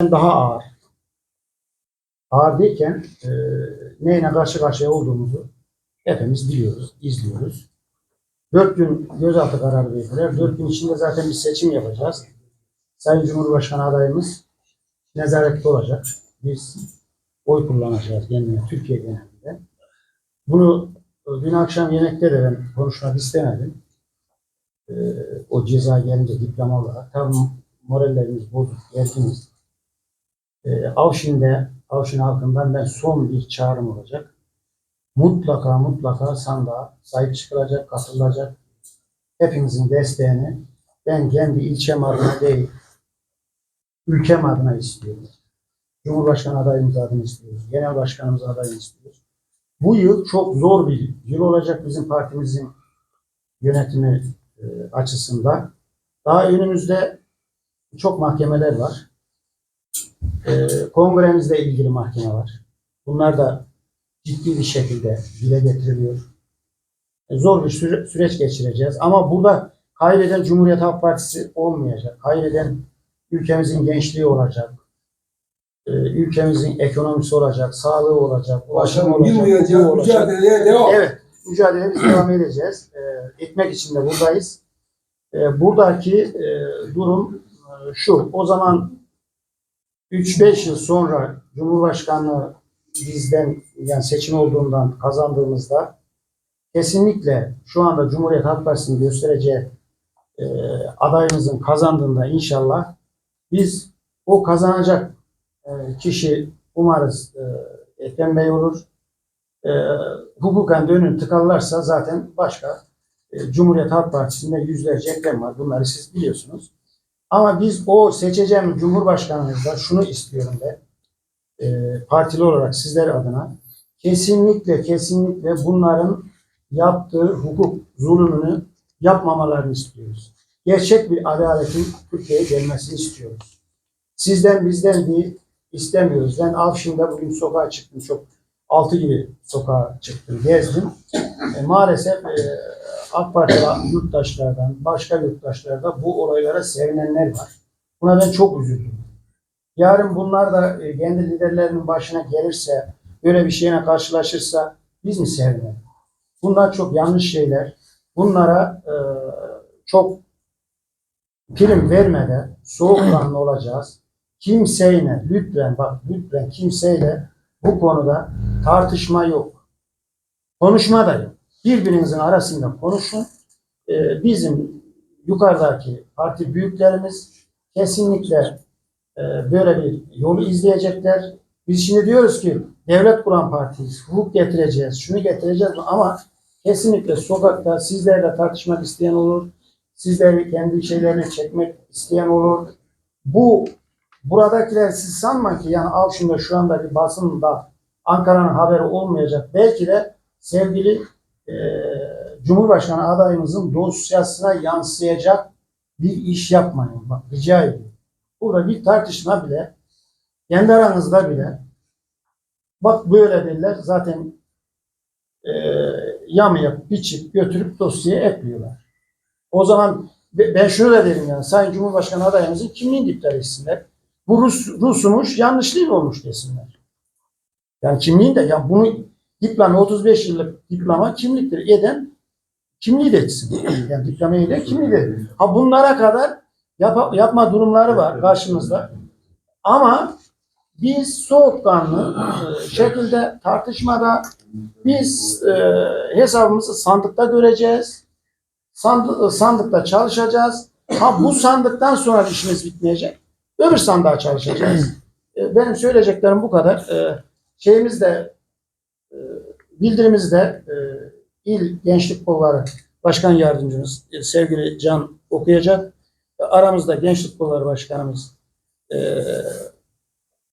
daha ağır. Ağır derken e, neyle karşı karşıya olduğumuzu hepimiz biliyoruz, izliyoruz. Dört gün gözaltı kararı verdiler. Dört gün içinde zaten bir seçim yapacağız. Sayın Cumhurbaşkanı adayımız nezarette olacak. Biz oy kullanacağız kendine, Türkiye genelinde. Bunu dün akşam yemekte de ben konuşmak istemedim. E, o ceza gelince diploma olarak. Tabii morallerimiz bozuk, gerginiz. E, Avşin'de, Avşin halkından ben son bir çağrım olacak. Mutlaka mutlaka sandığa sahip çıkılacak, katılacak. Hepimizin desteğini ben kendi ilçem adına değil, ülkem adına istiyorum. Cumhurbaşkanı adayımız adına istiyoruz. Genel başkanımız adayını istiyoruz. Bu yıl çok zor bir yıl olacak bizim partimizin yönetimi e, açısından. Daha önümüzde çok mahkemeler var. E, kongremizle ilgili mahkeme var. Bunlar da ciddi bir şekilde dile getiriliyor. E, zor bir süre- süreç geçireceğiz. Ama burada kaybeden Cumhuriyet Halk Partisi olmayacak. Kaybeden ülkemizin gençliği olacak. E, ülkemizin ekonomisi olacak, sağlığı olacak, Başkanım olacak, olacak. mücadeleye devam. Evet, mücadelemiz devam edeceğiz. Ee, etmek için de buradayız. Ee, buradaki e, durum e, şu. O zaman 3-5 yıl sonra Cumhurbaşkanlığı bizden yani seçim olduğundan kazandığımızda kesinlikle şu anda Cumhuriyet Halk Partisi'nin göstereceği e, adayımızın kazandığında inşallah biz o kazanacak e, kişi umarız e, Ekrem Bey olur e, hukuken de önünü tıkarlarsa zaten başka e, Cumhuriyet Halk Partisi'nde yüzlerce eklem var. Bunları siz biliyorsunuz. Ama biz o seçeceğim Cumhurbaşkanımızda şunu istiyorum ben e, partili olarak sizler adına kesinlikle kesinlikle bunların yaptığı hukuk zulmünü yapmamalarını istiyoruz. Gerçek bir adaletin Türkiye'ye gelmesini istiyoruz. Sizden bizden değil istemiyoruz. Ben Avşin'de bugün sokağa çıktım çok altı gibi sokağa çıktım, gezdim. E, maalesef e, AK Partili yurttaşlardan, başka yurttaşlarda bu olaylara sevinenler var. Buna ben çok üzüldüm. Yarın bunlar da e, kendi liderlerinin başına gelirse, böyle bir şeyine karşılaşırsa biz mi sevinelim? Bunlar çok yanlış şeyler. Bunlara e, çok prim vermeden soğukkanlı olacağız. Kimseyle, lütfen bak lütfen kimseyle bu konuda tartışma yok. Konuşma da yok. Birbirinizin arasında konuşun. Ee, bizim yukarıdaki parti büyüklerimiz kesinlikle e, böyle bir yolu izleyecekler. Biz şimdi diyoruz ki devlet kuran partiyiz, hukuk getireceğiz, şunu getireceğiz ama kesinlikle sokakta sizlerle tartışmak isteyen olur. Sizleri kendi şeylerine çekmek isteyen olur. Bu buradakiler siz sanma ki yani Avşin'de şu anda bir basında Ankara'nın haberi olmayacak. Belki de sevgili e, Cumhurbaşkanı adayımızın dosyasına yansıyacak bir iş yapmayın. Bak rica ediyorum. Burada bir tartışma bile kendi aranızda bile bak böyle derler zaten e, yamayıp biçip götürüp dosyaya ekliyorlar. O zaman be- ben şunu da derim yani Sayın Cumhurbaşkanı adayımızın kimliğini iptal etsinler. Bu Rus, Rus'umuş yanlışlık olmuş desinler. Yani kimliğin de ya bunu diploma 35 yıllık diploma kimliktir eden kimliği de etsin. Yani diplomayı da kimliği de. Ha bunlara kadar yap, yapma durumları var karşımızda. Ama biz soğukkanlı e, şekilde tartışmada biz e, hesabımızı sandıkta göreceğiz. Sandı, sandıkta çalışacağız. Ha bu sandıktan sonra işimiz bitmeyecek. Öbür sandığa çalışacağız. E, benim söyleyeceklerim bu kadar. E, şeyimiz de e, bildirimizde e, İl Gençlik Kolları Başkan Yardımcımız e, sevgili Can okuyacak. Aramızda Gençlik Kolları Başkanımız e,